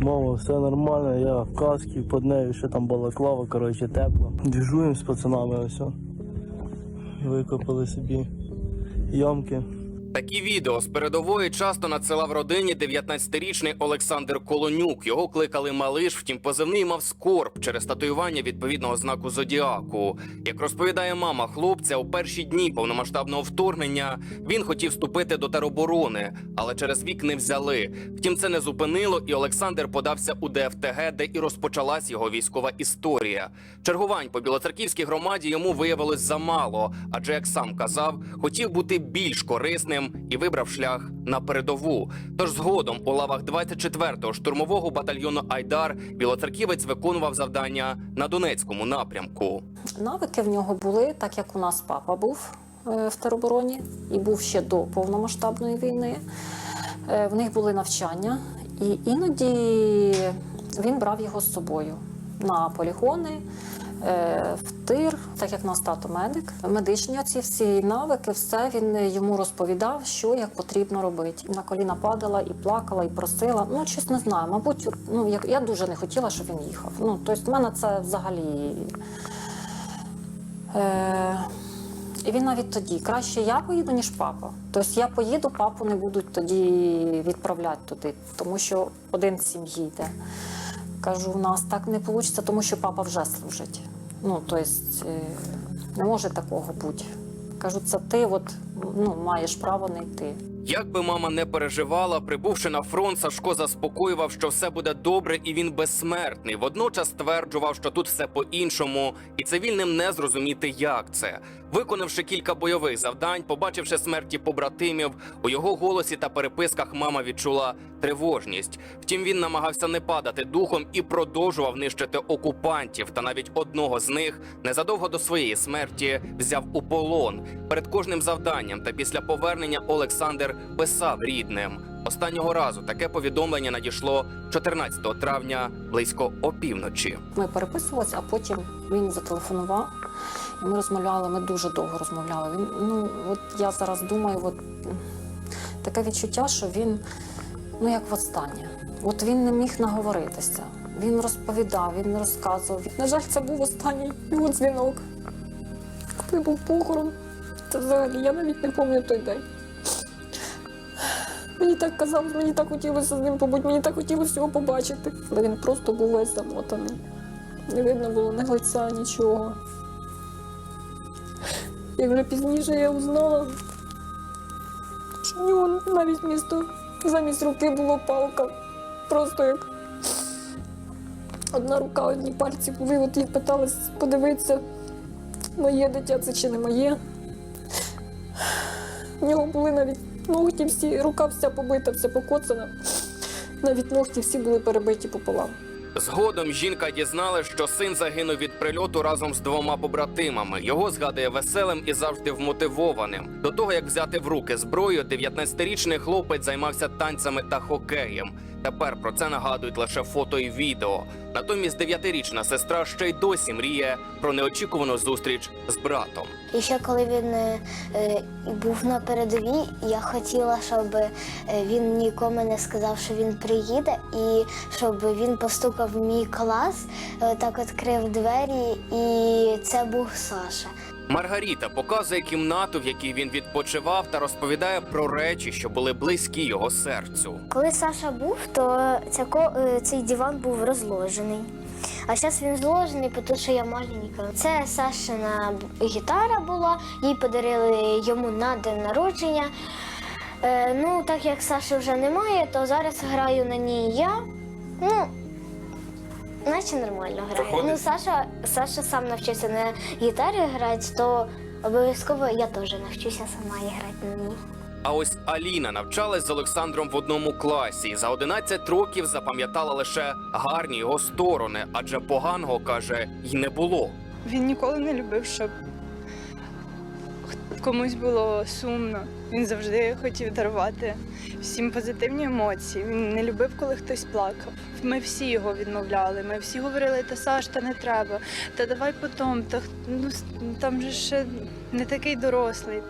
Мама, все нормально, я в касці, під нею ще там балаклава, коротше, тепло. Діжуємо з пацанами ось. Викопали собі ямки. Такі відео з передової часто надсилав родині 19-річний Олександр Колонюк. Його кликали малиш, втім позивний мав скорб через татуювання відповідного знаку зодіаку. Як розповідає мама хлопця, у перші дні повномасштабного вторгнення він хотів вступити до тероборони, але через вік не взяли. Втім, це не зупинило, і Олександр подався у ДФТГ, де і розпочалась його військова історія. Чергувань по білоцерківській громаді йому виявилось замало, адже як сам казав, хотів бути більш корисним і вибрав шлях на передову. Тож згодом у лавах 24-го штурмового батальйону Айдар білоцерківець виконував завдання на Донецькому напрямку. Навики в нього були, так як у нас папа був е, в теробороні і був ще до повномасштабної війни. Е, В них були навчання, і іноді він брав його з собою на полігони, е, в тир, так як нас тато медик. Медичні ці всі навики, все він йому розповідав, що як потрібно робити. На коліна падала і плакала, і просила. Ну, щось не знаю. Мабуть, ну я, я дуже не хотіла, щоб він їхав. Ну, тобто, в мене це взагалі. Е, і він навіть тоді краще я поїду, ніж папа. Тобто я поїду, папу не будуть тоді відправляти туди, тому що один з сім'ї йде. Кажу, у нас так не вийде, тому що папа вже служить. Ну, тобто не може такого бути. Кажу, це ти от, ну, маєш право не йти. Як би мама не переживала, прибувши на фронт, Сашко заспокоював, що все буде добре і він безсмертний. Водночас стверджував, що тут все по-іншому, і цивільним не зрозуміти, як це. Виконавши кілька бойових завдань, побачивши смерті побратимів, у його голосі та переписках мама відчула тривожність. Втім, він намагався не падати духом і продовжував нищити окупантів. Та навіть одного з них незадовго до своєї смерті взяв у полон. Перед кожним завданням та після повернення Олександр писав рідним. Останнього разу таке повідомлення надійшло 14 травня близько опівночі. Ми переписувалися, а потім він зателефонував. Ми розмовляли, ми дуже довго розмовляли. Він, ну, от я зараз думаю, от, таке відчуття, що він, ну як востаннє. От він не міг наговоритися. Він розповідав, він розказував. На жаль, це був останній його дзвінок. Коли був похорон, це взагалі я навіть не пам'ятаю той день. Мені так казав, мені так хотілося з ним побути, мені так хотілося його побачити. Але він просто був весь замотаний. Не видно було ні лиця, нічого. І вже пізніше я узнала, що в нього навіть місто замість руки було палка. Просто як одна рука, одні пальці були. От я питалась подивитися, моє дитя це чи не моє. В нього були навіть ногті всі, рука вся побита, вся покоцана. Навіть ногті всі були перебиті пополам. Згодом жінка дізналась, що син загинув від прильоту разом з двома побратимами. Його згадує веселим і завжди вмотивованим. До того як взяти в руки зброю, 19-річний хлопець займався танцями та хокеєм. Тепер про це нагадують лише фото і відео. Натомість дев'ятирічна сестра ще й досі мріє про неочікувану зустріч з братом. І ще коли він е, е, був на передовій, я хотіла, щоб е, він нікому не сказав, що він приїде, і щоб він постукав в мій клас, е, так відкрив двері, і це був Саша. Маргаріта показує кімнату, в якій він відпочивав, та розповідає про речі, що були близькі його серцю. Коли Саша був, то ця ко- е, цей диван був розложений. А зараз він зложений, тому що я маленька. Це Сашина гітара була, їй подарили йому на день народження. Е, ну, так як Саші вже немає, то зараз граю на ній я. Ну, наче нормально граю. Ну, Саша, Саша сам навчився на гітарі грати, то обов'язково я теж навчуся сама грати на ній. А ось Аліна навчалась з Олександром в одному класі. і За 11 років запам'ятала лише гарні його сторони, адже поганого каже й не було. Він ніколи не любив, щоб комусь було сумно. Він завжди хотів дарувати всім позитивні емоції. Він не любив, коли хтось плакав. Ми всі його відмовляли. Ми всі говорили, та Саш, та не треба, та давай потом, та ну там же ще не такий дорослий.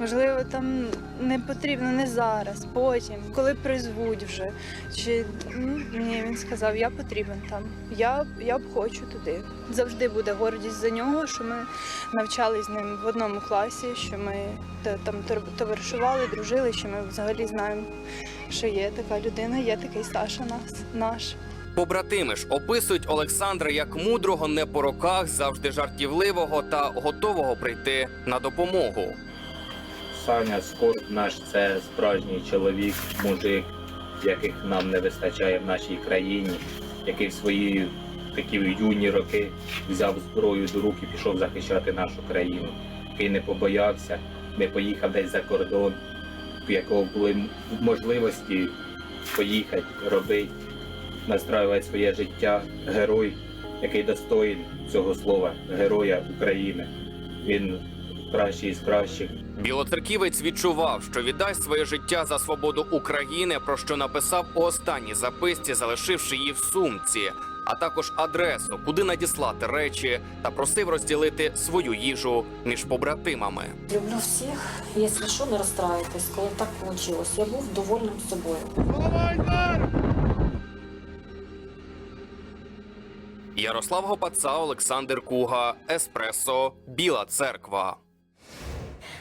Можливо, там не потрібно не зараз, потім, коли призвуть вже. Чи ну, ні, він сказав, я потрібен там. Я, я б хочу туди. Завжди буде гордість за нього, що ми навчались з ним в одному класі, що ми та- там тор- товаришували, дружили, що ми взагалі знаємо, що є така людина, є такий Саша нас, наш. Побратими ж описують Олександра як мудрого не по роках, завжди жартівливого та готового прийти на допомогу. Саня Скорб наш це справжній чоловік, мужик, яких нам не вистачає в нашій країні, який в свої такі юні роки взяв зброю до рук і пішов захищати нашу країну, який не побоявся, не поїхав десь за кордон, у якого були можливості поїхати, робити, настраювати своє життя. Герой, який достоїн цього слова, героя України. Він кращий з кращих. Білоцерківець відчував, що віддасть своє життя за свободу України, про що написав у останній записці, залишивши її в сумці, а також адресу, куди надіслати речі, та просив розділити свою їжу між побратимами. Люблю всіх. Якщо що, не розстраюйтесь, коли так вийшло. Я був довольним собою. Ярослав Гопаца, Олександр Куга, Еспресо, Біла Церква.